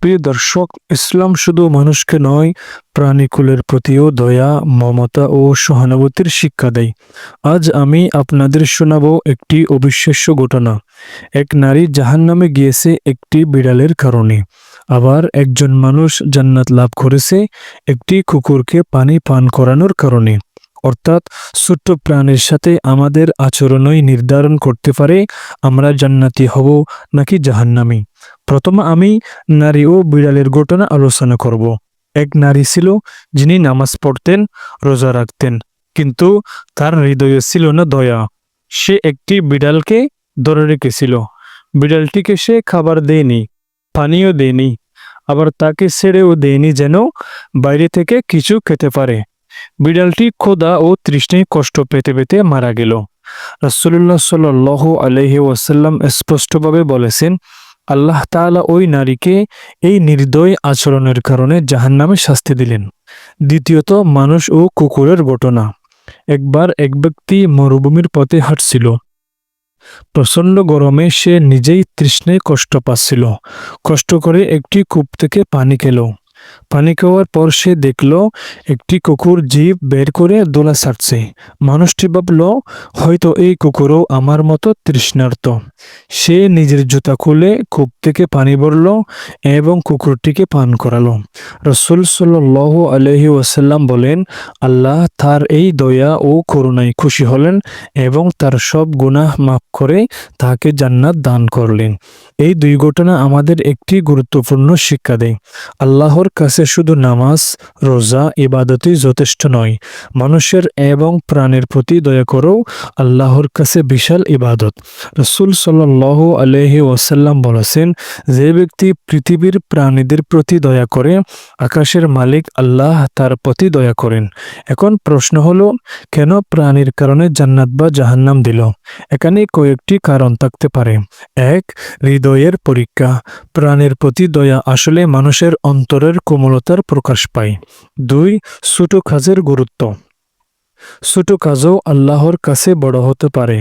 প্রিয় দর্শক, ইসলাম শুধু মানুষকে নয়, প্রাণীকুলের প্রতিও দয়া, মমতা ও সহানুভূতির শিক্ষা দেয়। আজ আমি আপনাদের শোনাব একটি অবিশ্বাস্য ঘটনা। এক নারী জাহান্নামে গিয়েছে একটি বিড়ালের কারণে। আবার একজন মানুষ জান্নাত লাভ করেছে একটি কুকুরকে পানি পান করানোর কারণে। অর্থাৎ ছোট্ট প্রাণের সাথে আমাদের আচরণই নির্ধারণ করতে পারে, আমরা জান্নাতি হব নাকি জাহান্নামী। প্রথমে আমি নারী ও বিড়ালের ঘটনা আলোচনা করব। এক নারী ছিল যিনি নামাজ পড়তেন, রোজা রাখতেন, কিন্তু তার হৃদয়ে ছিল না দয়া। সে একটি বিড়ালকে ধরে রেখেছিল। বিড়ালটিকে সে খাবার দেয়নি, পানিও দেয়নি, আবার তাকে ছেড়েও দেয়নি যেন বাইরে থেকে কিছু খেতে পারে। বিড়ালটি খোদা ও তৃষ্ণায় কষ্ট পেতে পেতে মারা গেল। রাসুল্লাহ সাল আলহি ওয়াসাল্লাম স্পষ্টভাবে বলেছেন আল্লাহ তালা ওই নারীকে এই নির্দয় আচরণের কারণে জাহান্নামে শাস্তি দিলেন। দ্বিতীয়ত, মানুষ ও কুকুরের ঘটনা। একবার এক ব্যক্তি মরুভূমির পথে হাঁটছিল। প্রচণ্ড গরমে সে নিজেই তৃষ্ণায় কষ্ট পাচ্ছিল। কষ্ট করে একটি কূপ থেকে পানি খেলো। পানি খাওয়ার পর সে দেখল, একটি কুকুর জীব বের করে দোলা ছাড়ছে। মানুষটি ভাবল, হয়তো এই কুকুরও আমার মতো তৃষ্ণার্ত। সে নিজের জুতা খুলে কূপ থেকে পানি ভরল এবং কুকুরটিকে পান করালো। রসুল সাল্লাহ আলহি ওয়াসাল্লাম বলেন, আল্লাহ তার এই দয়া ও করুণায় খুশি হলেন এবং তার সব গুনাহ মাফ করে তাকে জান্নাত দান করলেন। এই দুই ঘটনা আমাদের একটি গুরুত্বপূর্ণ শিক্ষা দেয়। আল্লাহর কাছে শুধু নামাজ, রোজা, ইবাদতই যথেষ্ট নয়। মানুষের এবং প্রাণের প্রতি দয়া করেও আল্লাহর কাছে বিশাল ইবাদত। রসুল সাল্লাহ আলহি ওয়াসাল্লাম বলেছেন, যে ব্যক্তি পৃথিবীর প্রাণীদের প্রতি দয়া করে, আকাশের মালিক আল্লাহ তার প্রতি দয়া করেন। এখন প্রশ্ন হলো, কেন প্রাণীর কারণে জান্নাত বা জাহান্নাম দিল? এখানে কয়েকটি কারণ থাকতে পারে। এক, হৃদয়ের পরীক্ষা। প্রাণের প্রতি দয়া আসলে মানুষের অন্তরের কোমলতার প্রকাশ পায়। দুই, ছোট কাজের গুরুত্ব ছোট কাজও আল্লাহর কাছে বড় হতে পারে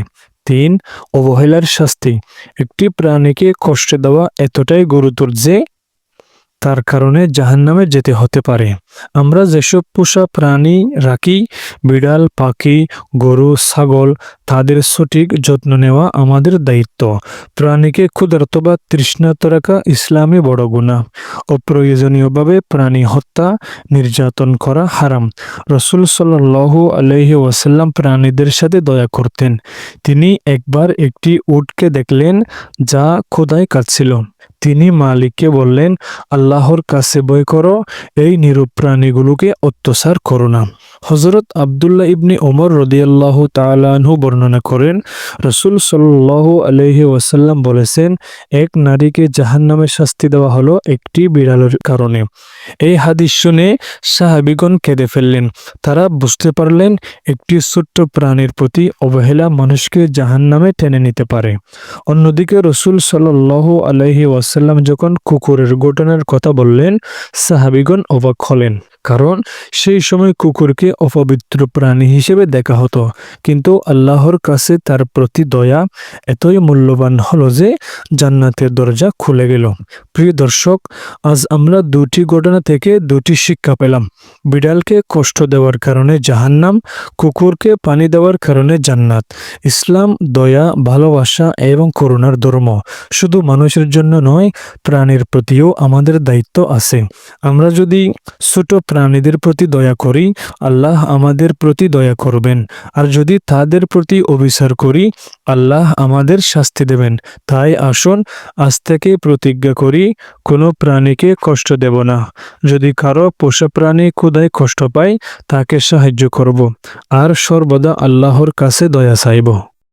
তিন অবহেলার শাস্তি। একটি প্রাণীকে কষ্ট দেওয়া এতটাই গুরুতর যে তার কারণে জাহান্নামে যেতে হতে পারে আমরা যেসব পোষা প্রাণী রাখি, বিড়াল, পাখি, গরু, ছাগল, তাদের সঠিক যত্ন নেওয়া আমাদের দায়িত্ব। প্রাণীকে ক্ষুধার্ত বা তৃষ্ণাত রাখা ইসলামী বড় গুণা অপ্রয়োজনীয়ভাবে প্রাণী হত্যা, নির্যাতন করা হারাম। রসুল সাল্লাহ আলহি ওয়াসাল্লাম প্রাণীদের সাথে দয়া করতেন। তিনি একবার একটি উটকে দেখলেন যা খোদায় কাটছিল তিনি মালিককে বললেন, আল্লাহর কাছে বই করো, এই নিরূপ প্রাণীগুলোকে অত্যাচার করো না। হজরত আবদুল্লাহ ইবনি ওমর রদিয়াল্লাহ তালাহু বর্ণনা করেন, রসুল সাল্লাহ আলহি ওয়াসাল্লাম বলেছেন, এক নারীকে জাহান নামে শাস্তি দেওয়া হলো একটি বিড়ালের কারণে। এই হাদিস শুনে সাহাবিগণ কেঁদে ফেললেন। তারা বুঝতে পারলেন, একটি ছোট্ট প্রাণীর প্রতি অবহেলা মানুষকে জাহান নামে টেনে নিতে পারে। অন্যদিকে রসুল সাল্লাহ আলহি ওয়াসাল্লাম যখন কুকুরের ঘটনার কথা বললেন, সাহাবিগণ অবাক হলেন। কারণ সেই সময় কুকুরকে অপবিত্র প্রাণী হিসেবে দেখা হতো। কিন্তু আল্লাহর কাছে তার প্রতি দয়া এতই মূল্যবান হলো যে জান্নাতের দরজা খুলে গেল। প্রিয় দর্শক, আজ আমরা দুটি ঘটনা থেকে দুটি শিক্ষা পেলাম। বিড়ালকে কষ্ট দেওয়ার কারণে জাহান্নাম, কুকুরকে পানি দেওয়ার কারণে জান্নাত। ইসলাম, দয়া, ভালোবাসা এবং করুণার ধর্ম শুধু মানুষের জন্য নয়, প্রাণীর প্রতিও আমাদের দায়িত্ব আছে। আমরা যদি ছোট প্রাণীদের প্রতি দয়া করি, আল্লাহ আমাদের প্রতি দয়া করবেন। আর যদি তাদের প্রতি অবিচার করি, আল্লাহ আমাদের শাস্তি দেবেন। তাই আসুন, আজ থেকে প্রতিজ্ঞা করি, কোনো প্রাণীকে কষ্ট দেব না। যদি কারও পোষা প্রাণী কোদায় কষ্ট পায়, তাকে সাহায্য করব। আর সর্বদা আল্লাহর কাছে দয়া চাইব।